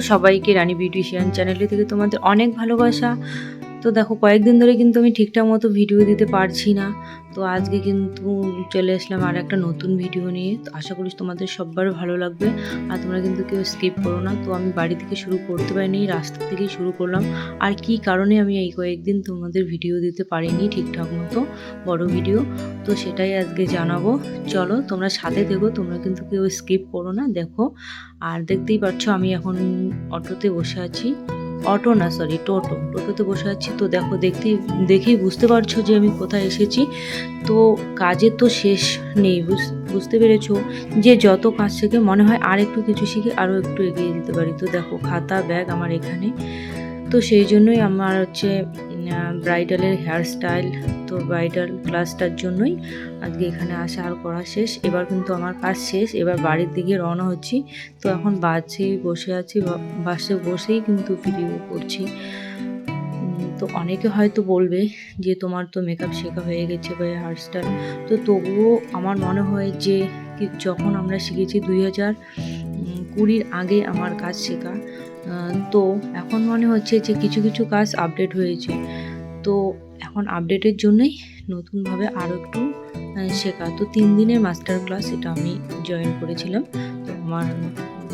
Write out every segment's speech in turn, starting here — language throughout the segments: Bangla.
সবাইকে রানী বিউটিশিয়ান চ্যানেলে থেকে তোমাদের অনেক ভালোবাসা। তো দেখো, কয়েকদিন ধরে কিন্তু আমি ঠিকঠাক মতো ভিডিও দিতে পারছি না। তো আজকে কিন্তু চলে আসলাম আর একটা নতুন ভিডিও নিয়ে। তো আশা করি তোমাদের সবার ভালো লাগবে আর তোমরা কিন্তু কেউ স্কিপ করো না। তো আমি বাড়ি থেকে শুরু করতে পারিনি, রাস্তা থেকেই শুরু করলাম। আর কি কারণে আমি এই কয়েকদিন তোমাদের ভিডিও দিতে পারিনি ঠিকঠাক মতো, বড় ভিডিও তো সেটাই আজকে জানাব। চলো, তোমরা সাথে দেখো তোমরা কিন্তু কেউ স্কিপ করো না, দেখো। আর দেখতেই পাচ্ছ, আমি এখন অটোতে বসে আছি। অটো না সরি টোটো। টোটোতে বসে আছি, তো দেখো, দেখতেই, দেখেই বুঝতে পারছ যে আমি কোথায় এসেছি। তো কাজের তো শেষ নেই, বুঝ- বুঝতে পেরেছ যে যত কাজ থেকে মনে হয় আর একটু কিছু শিখে আরও একটু এগিয়ে দিতে পারি। তো দেখো, খাতা, ব্যাগ আমার এখানে। তো সেই জন্যই আমার হচ্ছে ব্রাইডালের হেয়ার স্টাইল তো ব্রাইডাল ক্লাসটার জন্যই আজকে এখানে আসা আর করা শেষ। এবার কিন্তু আমার কাজ শেষ, এবার বাড়ির দিকে রওনা হচ্ছি। তো এখন বাসেই বসে আছি বাসে বসেই কিন্তু ভিডিও করছি। তো অনেকে হয়তো বলবে যে তোমার তো মেকআপ শেখা হয়ে গেছে বা হেয়ার স্টাইল তো তবুও আমার মনে হয় যে যখন আমরা শিখেছি দুই হাজার কুড়ির আগে আমার কাজ শেখা তো এখন মনে হচ্ছে যে কিছু কিছু কাজ আপডেট হয়েছে। তো এখন আপডেটের জন্যই নতুনভাবে আরও একটু শেখা। তো তিন দিনের মাস্টার ক্লাস এটা আমি জয়েন করেছিলাম। তো আমার,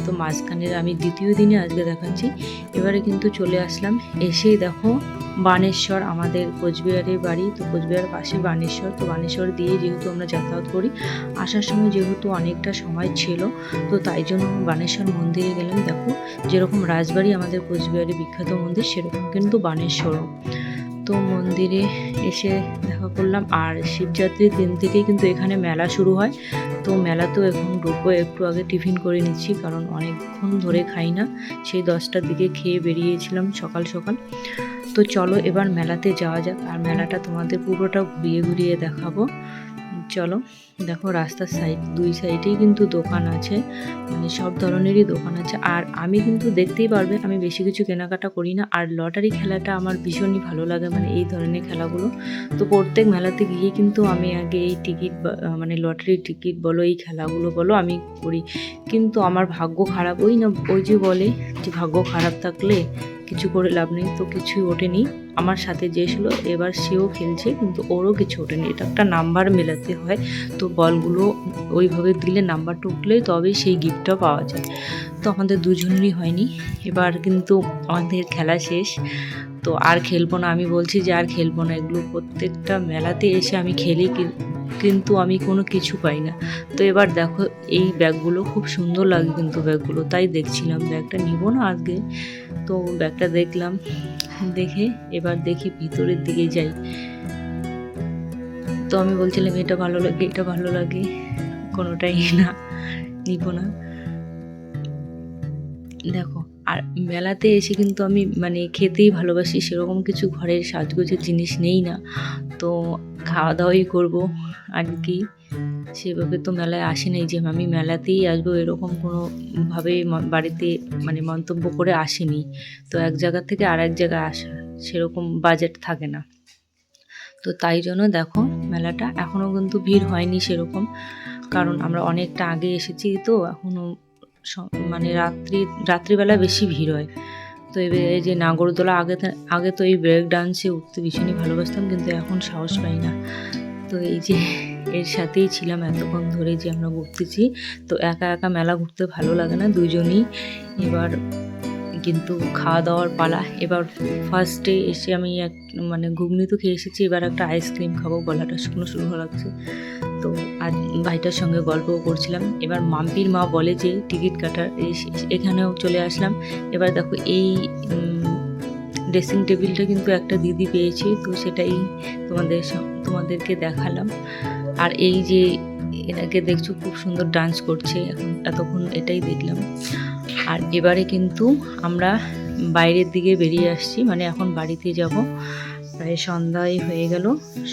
তো মাঝখানের আমি দ্বিতীয় দিনে আজকে দেখাচ্ছি। এবারে কিন্তু চলে আসলাম। এসেই দেখো বানেশ্বর, আমাদের কোচবিহারের বাড়ি, তো কোচবিহার পাশে বানেশ্বর। তো বানেশ্বর দিয়ে যেহেতু আমরা যাতায়াত করি, আসার সময় যেহেতু অনেকটা সময় ছিল, তো তাই জন্য বানেশ্বর মন্দিরে গেলাম। দেখো, যেরকম রাজবাড়ি আমাদের কোচবিহারে বিখ্যাত মন্দির, সেরকম কিন্তু বানেশ্বরও। তো মন্দিরে এসে দেখা করলাম। আর শিবযাত্রীর দিন থেকেই কিন্তু এখানে মেলা শুরু হয়। তো মেলা তো এখন ঢুকবো, একটু আগে টিফিন করে নিচ্ছি, কারণ অনেকক্ষণ ধরে খাই না। সেই দশটার দিকে খেয়ে বেরিয়েছিলাম সকাল সকাল। তো চলো এবার মেলাতে যাওয়া যাক। আর মেলাটা তোমাদের পুরোটা ঘুরিয়ে ঘুরিয়ে দেখাবো। চলো, দেখো রাস্তার সাইড দুই সাইডেই কিন্তু দোকান আছে মানে সব ধরনেরই দোকান আছে। আর আমি কিন্তু দেখতেই পারবে, আমি বেশি কিছু কেনাকাটা করি না, আর লটারি খেলাটা আমার ভীষণই ভালো লাগে মানে এই ধরনের খেলাগুলো। তো প্রত্যেক মেলাতে গিয়ে কিন্তু আমি আগে এই টিকিট মানে লটারির টিকিট বলো, এই খেলাগুলো বলো, আমি করি। কিন্তু আমার ভাগ্য খারাপ ওই না, ওই যে বলে যে ভাগ্য খারাপ থাকলে কিছু করে লাভ নেই, তো কিছুই ওঠেনি। আমার সাথে যে ছিল, এবার সেও খেলছে, কিন্তু ওরও কিছু ওঠেনি। এটা একটা নাম্বার মেলাতে হয়, তো বলগুলো ওইভাবে দিলে নাম্বারটা উঠলেই তবেই সেই গিফটটা পাওয়া যায়। তো আমাদের দুজনেরই হয়নি। এবার কিন্তু আমাদের খেলা শেষ। তো আর খেলব না। আমি বলছি যে আর খেলব না। এগুলো প্রত্যেকটা মেলাতে এসে আমি খেলি কিন্তু আমি কোনো কিছু পাই না। তো এবার দেখো, এই ব্যাগগুলো খুব সুন্দর লাগে কিন্তু ব্যাগগুলো। তাই দেখছিলাম ব্যাগটা নিব না আজকে। তো ব্যাগটা দেখলাম, দেখে এবার দেখি ভিতরের দিকে যাই। তো আমি বলছিলাম, এটা ভালো লাগে, এটা ভালো লাগে। কোনোটাই না, নিব না। দেখো আর মেলাতে এসে কিন্তু আমি মানে খেতেই ভালোবাসি, সেরকম কিছু ঘরের সাজগোজের জিনিস নেই না। তো খাওয়া দাওয়াই করব আর কি সেভাবে তো মেলায় আসে নাই যে আমি মেলাতেই আসব, এরকম কোনোভাবে বাড়িতে মানে মন্তব্য করে আসেনি। তো এক জায়গা থেকে আর এক জায়গায় আসা, সেরকম বাজেট থাকে না। তো তাই জন্য দেখো মেলাটা এখনও কিন্তু ভিড় হয়নি সেরকম। কারণ আমরা অনেকটা আগে এসেছি তো এখনও মানে রাত্রি, রাত্রিবেলা বেশি ভিড় হয়। তো এবার এই যে নাগরদোলা আগে আগে তো এই ব্রেক ডান্সে উঠতে ভীষণই ভালোবাসতাম, কিন্তু এখন সাহস পাই না। তো এই যে, এর সাথেই ছিলাম এতক্ষণ ধরে যে আমরা ঘুরতেছি। তো একা একা মেলা ঘুরতে ভালো লাগে না দুজনই এবার কিন্তু খাওয়া দাওয়ার পালা। এবার ফার্স্টে এসে আমি এক মানে ঘুগনি তো খেয়ে এসেছি, এবার একটা আইসক্রিম খাব, গলাটা শুকনো শুকনো লাগছে। তো আর ভাইটার সঙ্গে গল্পও করছিলাম। এবার মাম্পির মা বলে যে, টিকিট কাটার এখানেও চলে আসলাম। এবার দেখো এই ড্রেসিং টেবিলটা কিন্তু একটা দিদি পেয়েছে, তো সেটাই তোমাদের তোমাদেরকে দেখালাম। আর এই যে এনাকে দেখছ খুব সুন্দর ডান্স করছে, এখন এতক্ষণ এটাই দেখলাম। আর এবারে কিন্তু আমরা বাইরের দিকে বেরিয়ে আসছি মানে এখন বাড়িতে যাব। প্রায় সন্ধ্যায় হয়ে গেল।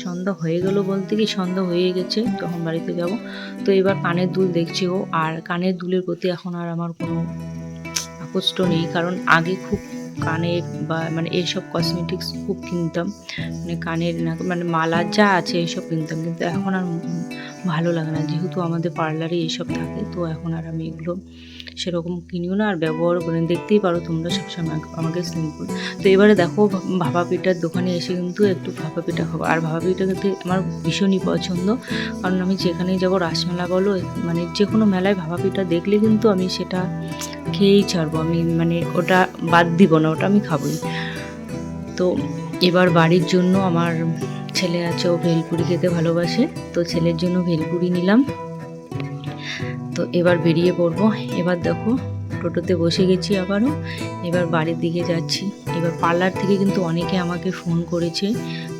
সন্ধ্যা হয়ে গেল বলতে কি সন্ধ্যা হয়ে গেছে তখন বাড়িতে যাব। তো এবার কানের দুল দেখছি ও আর কানের দুলের প্রতি এখন আর আমার কোনো আকৃষ্ট নেই, কারণ আগে খুব কানের বা মানে এইসব কসমেটিক্স খুব কিনতাম। মানে কানের না মানে মালা যা আছে এইসব কিনতাম, কিন্তু এখন আর ভালো লাগে না। যেহেতু আমাদের পার্লারে এইসব থাকে, তো এখন আর আমি এগুলো সেরকম কিনিও না, আর ব্যবহারও করে দেখতেই পারো তোমরা সবসময় আমাকে সিম্পল তো এবারে দেখো ভাপা পিঠার দোকানে এসে কিন্তু একটু ভাপা পিঠা খাব। আর ভাপা পিঠা কিন্তু আমার ভীষণই পছন্দ। কারণ আমি যেখানেই যাব রাসমেলা বলো মানে যে কোনো মেলায় ভাপা পিঠা দেখলে কিন্তু আমি সেটা খেয়েই ছাড়বো। আমি মানে ওটা বাদ দিব না, ওটা আমি খাবোই। তো এবার বাড়ির জন্য আমার ছেলে আছে, ও ভেলপুরি খেতে ভালোবাসে। তো ছেলের জন্য ভেলপুরি নিলাম। তো এবার বেরিয়ে পড়ব। এবার দেখো, টোটোতে বসে গেছি আবারও। এবার বাড়ির দিকে যাচ্ছি। এবার পার্লার থেকে কিন্তু অনেকে আমাকে ফোন করেছে,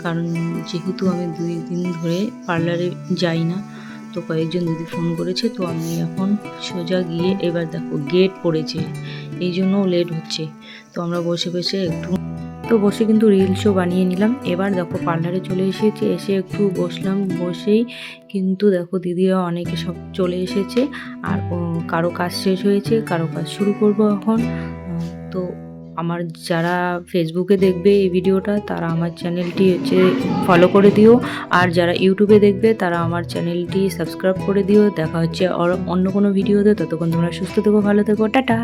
কারণ যেহেতু আমি দুই দিন ধরে পার্লারে যাই না, তো কয়েকজন দিদি ফোন করেছে, তো আমি এখন সোজা গিয়ে এবার দেখো গেট পড়েছে। এই জন্য লেট হচ্ছে। তো আমরা বসে বসে একটু তো বসে কিন্তু রিলসও বানিয়ে নিলাম। এবার দেখো পার্লারে চলে এসেছে, এসে একটু বসলাম, বসেই কিন্তু দেখো দিদিরা অনেকে সব চলে এসেছে আর কারও কাজ শেষ হয়েছে, কারও কাজ শুরু করব এখন। তো আমার যারা ফেসবুকে দেখবে এই ভিডিওটা, তারা আমার চ্যানেলটি হচ্ছে ফলো করে দিও। আর যারা ইউটিউবে দেখবে, তারা আমার চ্যানেলটি সাবস্ক্রাইব করে দিও। দেখা হচ্ছে অন্য কোনো ভিডিওতে, ততক্ষণ তোমরা সুস্থ থেকো, ভালো থেকো, টাটা!